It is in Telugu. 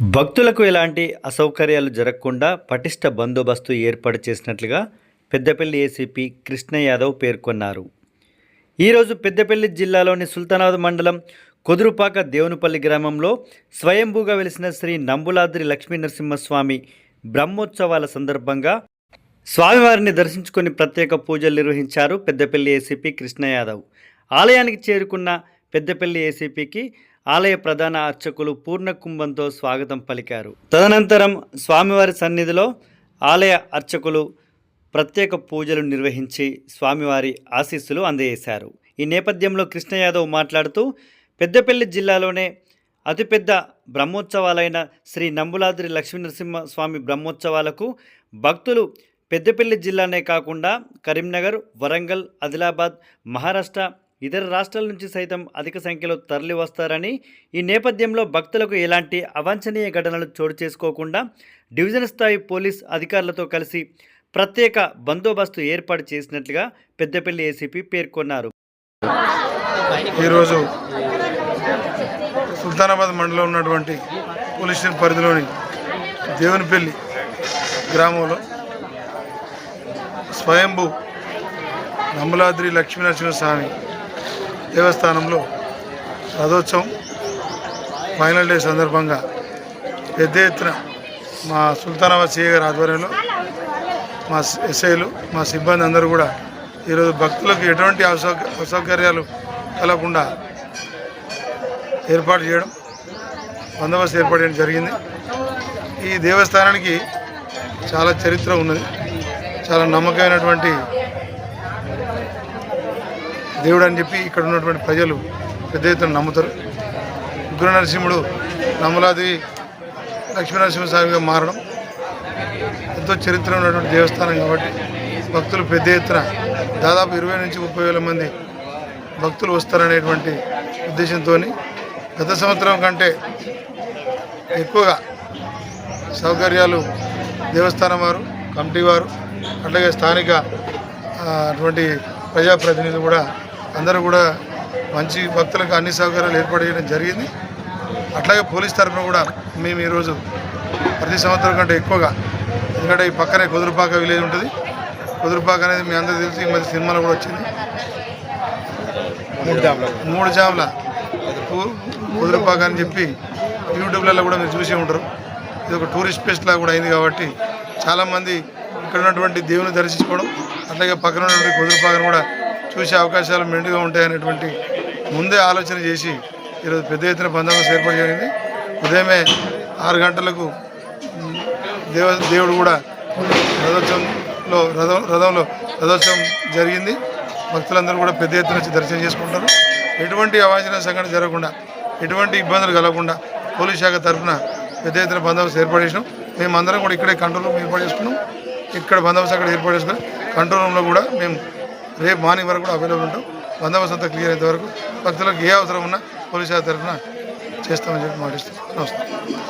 భక్తులకు ఎలాంటి అసౌకర్యాలు జరగకుండా పటిష్ట బందోబస్తు ఏర్పాటు చేసినట్లుగా పెద్దపల్లి ఏసీపీ కృష్ణ యాదవ్ పేర్కొన్నారు. ఈరోజు పెద్దపల్లి జిల్లాలోని సుల్తానాబాద్ మండలం కుదురుపాక దేవునిపల్లి గ్రామంలో స్వయంభూగా వెలిసిన శ్రీ నంబులాద్రి లక్ష్మీ నరసింహస్వామి బ్రహ్మోత్సవాల సందర్భంగా స్వామివారిని దర్శించుకుని ప్రత్యేక పూజలు నిర్వహించారు పెద్దపల్లి ఏసీపీ కృష్ణ యాదవ్. ఆలయానికి చేరుకున్న పెద్దపల్లి ఏసీపీకి ఆలయ ప్రధాన అర్చకులు పూర్ణకుంభంతో స్వాగతం పలికారు. తదనంతరం స్వామివారి సన్నిధిలో ఆలయ అర్చకులు ప్రత్యేక పూజలు నిర్వహించి స్వామివారి ఆశీస్సులు అందజేశారు. ఈ నేపథ్యంలో కృష్ణ యాదవ్ మాట్లాడుతూ పెద్దపల్లి జిల్లాలోనే అతిపెద్ద బ్రహ్మోత్సవాలైన శ్రీ నంబులాద్రి లక్ష్మీనరసింహ స్వామి బ్రహ్మోత్సవాలకు భక్తులు పెద్దపల్లి జిల్లానే కాకుండా కరీంనగర్ వరంగల్ ఆదిలాబాద్ మహారాష్ట్ర ఇతర రాష్ట్రాల నుంచి సైతం అధిక సంఖ్యలో తరలి వస్తారని ఈ నేపథ్యంలో భక్తులకు ఎలాంటి అవాంఛనీయ ఘటనలు చోటు చేసుకోకుండా డివిజన్ స్థాయి పోలీస్ అధికారులతో కలిసి ప్రత్యేక బందోబస్తు ఏర్పాటు చేసినట్లుగా పెద్దపల్లి ఏసీపీ పేర్కొన్నారు. ఈరోజు సుల్తానాబాద్ మండలం ఉన్నటువంటి పోలీస్ స్టేషన్ పరిధిలోని దేవునిపల్లి గ్రామంలో స్వయంభూ నమ్మలాద్రి లక్ష్మీనరసింహస్వామి దేవస్థానంలో రథోత్సవం ఫైనల్ డే సందర్భంగా పెద్ద ఎత్తున మా సుల్తానాబాద్ సిఏ గారి ఆధ్వర్యంలో మా ఎస్ఐలు మా సిబ్బంది అందరూ కూడా ఈరోజు భక్తులకు ఎటువంటి అసౌ అసౌకర్యాలు కలగకుండా ఏర్పాటు చేయడం బందోబస్తు ఏర్పాటు చేయడం జరిగింది. ఈ దేవస్థానానికి చాలా చరిత్ర ఉన్నది. చాలా నమ్మకమైనటువంటి దేవుడు అని చెప్పి ఇక్కడ ఉన్నటువంటి ప్రజలు పెద్ద ఎత్తున నమ్ముతారు. ఉగ్ర నరసింహుడు నమ్మలాది లక్ష్మీనరసింహస్వామిగా మారడం ఎంతో చరిత్ర ఉన్నటువంటి దేవస్థానం కాబట్టి భక్తులు పెద్ద ఎత్తున దాదాపు ఇరవై నుంచి ముప్పై వేల మంది భక్తులు వస్తారనేటువంటి ఉద్దేశంతో గత సంవత్సరం కంటే ఎక్కువగా సౌకర్యాలు దేవస్థానం వారు కమిటీ వారు అట్లాగే స్థానిక అటువంటి ప్రజాప్రతినిధులు కూడా అందరూ కూడా మంచి భక్తులకు అన్ని సౌకర్యాలు ఏర్పాటు చేయడం జరిగింది. అట్లాగే పోలీస్ తరఫున కూడా మేము ఈరోజు ప్రతి సంవత్సరం కంటే ఎక్కువగా ఎందుకంటే ఈ పక్కనే కుదురుపాక విలేజ్ ఉంటుంది. కుదురుపాక అనేది మీ అందరూ తెలిసి మధ్య సినిమాలో కూడా వచ్చింది. మూడు జాముల. కుదురుపాక అని చెప్పి యూట్యూబ్లలో కూడా మీరు చూసే ఉంటారు. ఇది ఒక టూరిస్ట్ ప్లేస్ లాగా కూడా అయింది కాబట్టి చాలామంది ఇక్కడ ఉన్నటువంటి దేవుని దర్శించుకోవడం అట్లాగే పక్కన ఉన్నటువంటి కుదురుపాకను కూడా చూసే అవకాశాలు మెండుగా ఉంటాయనేటువంటి ముందే ఆలోచన చేసి ఈరోజు పెద్ద ఎత్తున బందోబస్తు ఏర్పాటు జరిగింది. ఉదయమే ఆరు గంటలకు దేవ దేవుడు కూడా రథోత్సవంలో రథం రథంలో రథోత్సవం జరిగింది. భక్తులందరూ కూడా పెద్ద ఎత్తున వచ్చి దర్శనం చేసుకుంటారు. ఎటువంటి అవాంఛన సంఘటన జరగకుండా ఎటువంటి ఇబ్బందులు కలగకుండా పోలీస్ శాఖ తరఫున పెద్ద ఎత్తున బందోబస్తు ఏర్పాటు చేసినాం. మేమందరం కూడా ఇక్కడే కంట్రోల్ రూమ్ ఏర్పాటు చేసుకున్నాం. ఇక్కడ బందోబస్తు అక్కడ ఏర్పాటు చేసుకుని కంట్రోల్ రూమ్లో కూడా మేము రేపు మార్నింగ్ వరకు కూడా అవైలబుల్ ఉంటాం. బందోబస్తు అంతా క్లియర్ అయ్యేంత వరకు భక్తులకు ఏ అవసరం ఉన్నా పోలీస్ తరఫున చేస్తామని చెప్పి మాటిస్తాం నమస్తే.